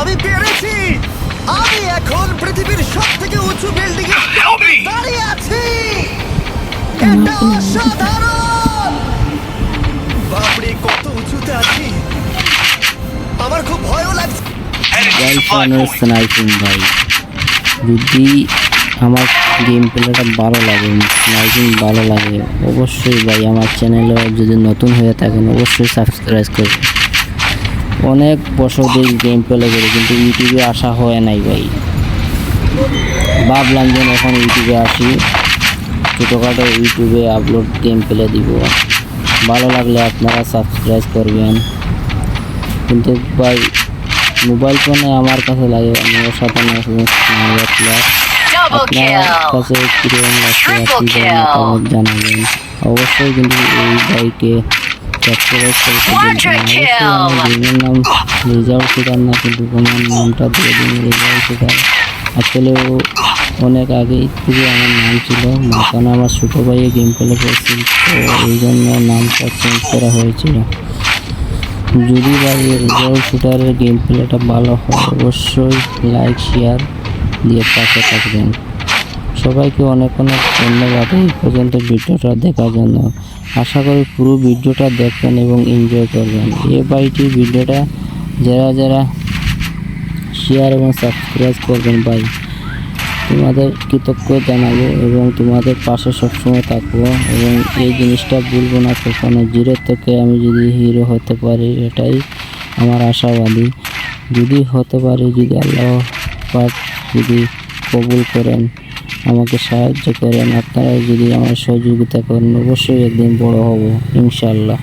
আমি পেরেছি। আমি এখন পৃথিবীর সব থেকে উঁচু বিল্ডিং এ দাঁড়িয়ে আছি। এটা অসাধারণ! বাপরে কত উঁচুতে আছি। আমার খুব ভয়ও লাগছে. স্নাইপিং ভাই যদি আমার গেম প্লেটা ভালো লাগে স্নাইপিং ভালো লাগে অবশ্যই ভাই আমার চ্যানেলে যদি নতুন হয়ে থাকেন অবশ্যই সাবস্ক্রাইব করবেন। অনেক বছর ধরে গেম প্লে করি কিন্তু ইউটিউবে আসা হয় নাই ভাই। ভাবলাম যে এখন ইউটিউবে আসি। ছোটোখাটো ইউটিউবে আপলোড গেম প্লে দিব। ভালো লাগলে আপনারা সাবস্ক্রাইব করবেন। কিন্তু ভাই মোবাইল ফোনে আমার কাছে লাগে আমি অসাধারণ প্লেয়ার Double আপনার কাছে কীরকম লাগছে আপনি জানাবেন অবশ্যই কিন্তু এই বাইকে Quadra ভুলবেন না। কিন্তু আমার নামটা দিয়ে দিন রেজাল্ট শিকার আসলে ও অনেক আগেই থেকে আমার নাম ছিল মাঝখানে আমার ছোটো ভাইয়ে গেম প্লে করছিল তো এই জন্য নামটা চেঞ্জ করা হয়েছিল যদি ভাই রেজাল্ট শুটারের গেম প্লেটা ভালো হয়। অবশ্যই লাইক শেয়ার দিয়ে পাশে থাকবেন। সবাইকে অনেক অনেক ধন্যবাদ। এই পর্যন্ত ভিডিওটা দেখার জন্য। আশা করি পুরো ভিডিওটা দেখবেন এবং এনজয় করবেন। এ বাইটি ভিডিওটা যারা যারা শেয়ার এবং সাবস্ক্রাইব করবেন ভাই, তোমাদের কৃতজ্ঞ জানাব এবং তোমাদের পাশে সবসময় থাকব এবং এই জিনিসটা ভুলবো না কখনো। জিরো থেকে আমি যদি হিরো হতে পারি, এটাই আমার আশাবাদী। যদি হতে পারি, যদি আল্লাহ পাক যদি কবুল করেন আমাকে সাহায্য করেন। আপনারা যদি আমার সহযোগিতা করেন অবশ্যই একদিন বড় হব ইনশাল্লাহ